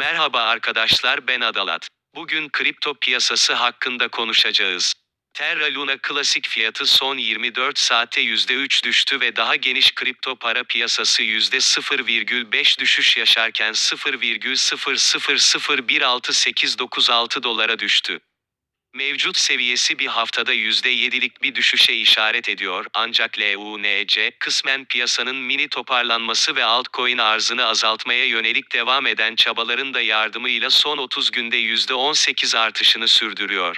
Merhaba arkadaşlar ben Adalat. Bugün kripto piyasası hakkında konuşacağız. Terra Luna klasik fiyatı son 24 saate %3 düştü ve daha geniş kripto para piyasası %0,5 düşüş yaşarken 0,00016896 dolara düştü. Mevcut seviyesi bir haftada %7'lik bir düşüşe işaret ediyor ancak LUNC kısmen piyasanın mini toparlanması ve altcoin arzını azaltmaya yönelik devam eden çabaların da yardımıyla son 30 günde %18 artışını sürdürüyor.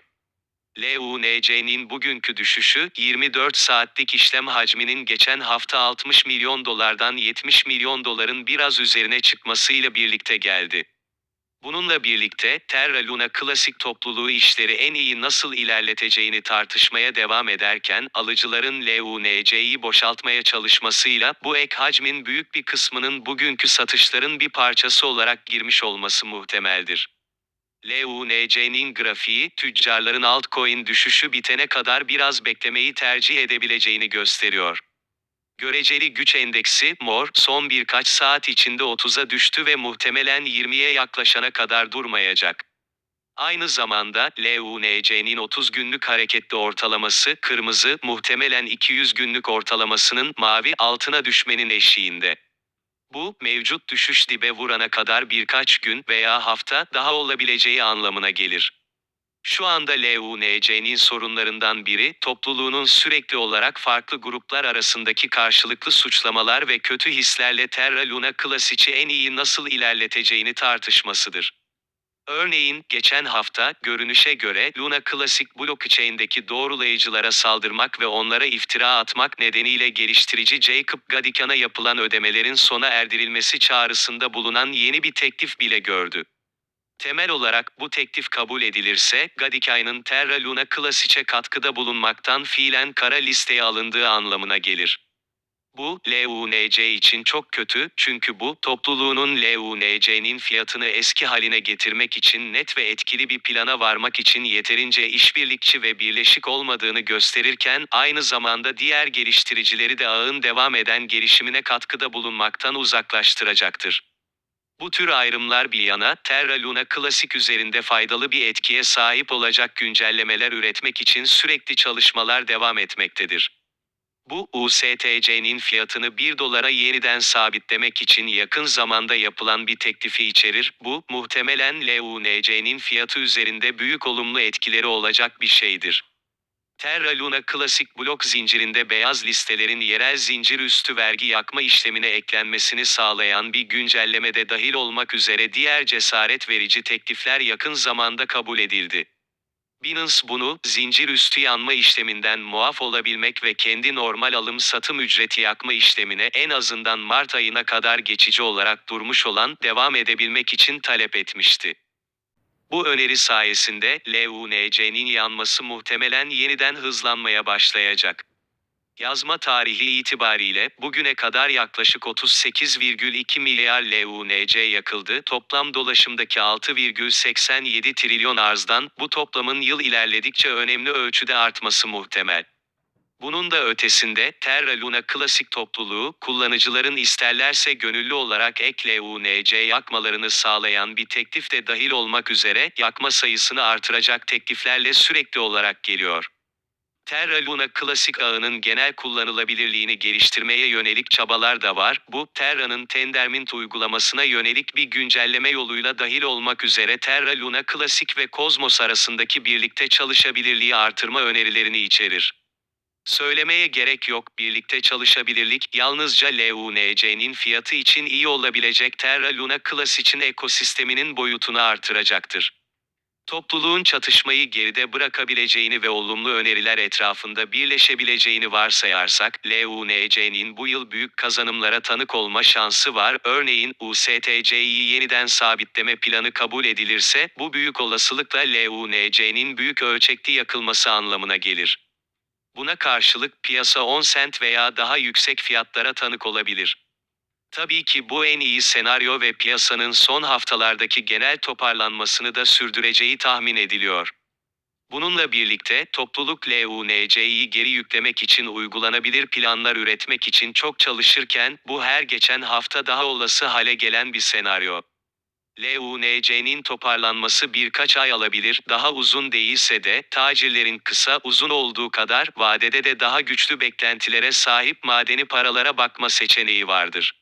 LUNC'nin bugünkü düşüşü 24 saatlik işlem hacminin geçen hafta 60 milyon dolardan 70 milyon doların biraz üzerine çıkmasıyla birlikte geldi. Bununla birlikte Terra Luna klasik topluluğu işleri en iyi nasıl ilerleteceğini tartışmaya devam ederken alıcıların LUNC'yi boşaltmaya çalışmasıyla bu ek hacmin büyük bir kısmının bugünkü satışların bir parçası olarak girmiş olması muhtemeldir. LUNC'nin grafiği tüccarların altcoin düşüşü bitene kadar biraz beklemeyi tercih edebileceğini gösteriyor. Göreceli güç endeksi MOR son birkaç saat içinde 30'a düştü ve muhtemelen 20'ye yaklaşana kadar durmayacak. Aynı zamanda LUNC'nin 30 günlük hareketli ortalaması kırmızı muhtemelen 200 günlük ortalamasının mavi altına düşmenin eşiğinde. Bu mevcut düşüş dibe vurana kadar birkaç gün veya hafta daha olabileceği anlamına gelir. Şu anda LUNC'nin sorunlarından biri, topluluğunun sürekli olarak farklı gruplar arasındaki karşılıklı suçlamalar ve kötü hislerle Terra Luna Classic'i en iyi nasıl ilerleteceğini tartışmasıdır. Örneğin, geçen hafta, görünüşe göre Luna Classic blockchain'deki doğrulayıcılara saldırmak ve onlara iftira atmak nedeniyle geliştirici Jacob Gadikan'a yapılan ödemelerin sona erdirilmesi çağrısında bulunan yeni bir teklif bile gördü. Temel olarak bu teklif kabul edilirse, Gadikay'ın Terra Luna Classic'e katkıda bulunmaktan fiilen kara listeye alındığı anlamına gelir. Bu, LUNC için çok kötü çünkü bu, topluluğunun LUNC'nin fiyatını eski haline getirmek için net ve etkili bir plana varmak için yeterince işbirlikçi ve birleşik olmadığını gösterirken, aynı zamanda diğer geliştiricileri de ağın devam eden gelişimine katkıda bulunmaktan uzaklaştıracaktır. Bu tür ayrımlar bir yana, Terra Luna Classic üzerinde faydalı bir etkiye sahip olacak güncellemeler üretmek için sürekli çalışmalar devam etmektedir. Bu, USTC'nin fiyatını 1 dolara yeniden sabitlemek için yakın zamanda yapılan bir teklifi içerir. Bu, muhtemelen LUNC'nin fiyatı üzerinde büyük olumlu etkileri olacak bir şeydir. Terra Luna klasik blok zincirinde beyaz listelerin yerel zincir üstü vergi yakma işlemine eklenmesini sağlayan bir güncelleme de dahil olmak üzere diğer cesaret verici teklifler yakın zamanda kabul edildi. Binance bunu, zincir üstü yanma işleminden muaf olabilmek ve kendi normal alım satım ücreti yakma işlemine en azından Mart ayına kadar geçici olarak durmuş olan devam edebilmek için talep etmişti. Bu öneri sayesinde LUNC'nin yanması muhtemelen yeniden hızlanmaya başlayacak. Yazma tarihi itibariyle bugüne kadar yaklaşık 38,2 milyar LUNC yakıldı. Toplam dolaşımdaki 6,87 trilyon arzdan bu toplamın yıl ilerledikçe önemli ölçüde artması muhtemel. Bunun da ötesinde Terra Luna klasik topluluğu kullanıcıların isterlerse gönüllü olarak ek LUNC yakmalarını sağlayan bir teklif de dahil olmak üzere yakma sayısını artıracak tekliflerle sürekli olarak geliyor. Terra Luna klasik ağının genel kullanılabilirliğini geliştirmeye yönelik çabalar da var. Bu, Terra'nın Tendermint uygulamasına yönelik bir güncelleme yoluyla dahil olmak üzere Terra Luna klasik ve Cosmos arasındaki birlikte çalışabilirliği artırma önerilerini içerir. Söylemeye gerek yok, birlikte çalışabilirlik yalnızca LUNC'nin fiyatı için iyi olabilecek Terra Luna Classic'in ekosisteminin boyutunu artıracaktır. Topluluğun çatışmayı geride bırakabileceğini ve olumlu öneriler etrafında birleşebileceğini varsayarsak, LUNC'nin bu yıl büyük kazanımlara tanık olma şansı var. Örneğin, USTC'yi yeniden sabitleme planı kabul edilirse, bu büyük olasılıkla LUNC'nin büyük ölçekli yakılması anlamına gelir. Buna karşılık piyasa 10 sent veya daha yüksek fiyatlara tanık olabilir. Tabii ki bu en iyi senaryo ve piyasanın son haftalardaki genel toparlanmasını da sürdüreceği tahmin ediliyor. Bununla birlikte topluluk LUNC'yi geri yüklemek için uygulanabilir planlar üretmek için çok çalışırken bu her geçen hafta daha olası hale gelen bir senaryo. LUNC'nin toparlanması birkaç ay alabilir, daha uzun değilse de tacirlerin kısa uzun olduğu kadar vadede de daha güçlü beklentilere sahip madeni paralara bakma seçeneği vardır.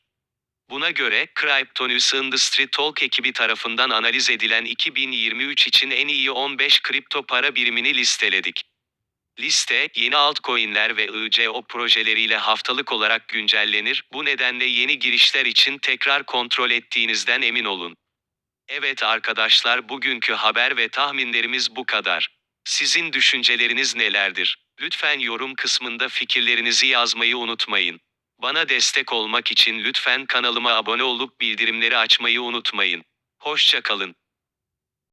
Buna göre Cryptonus Industry Talk ekibi tarafından analiz edilen 2023 için en iyi 15 kripto para birimini listeledik. Liste, yeni altcoin'ler ve ICO projeleriyle haftalık olarak güncellenir. Bu nedenle yeni girişler için tekrar kontrol ettiğinizden emin olun. Evet arkadaşlar, bugünkü haber ve tahminlerimiz bu kadar. Sizin düşünceleriniz nelerdir? Lütfen yorum kısmında fikirlerinizi yazmayı unutmayın. Bana destek olmak için lütfen kanalıma abone olup bildirimleri açmayı unutmayın. Hoşça kalın.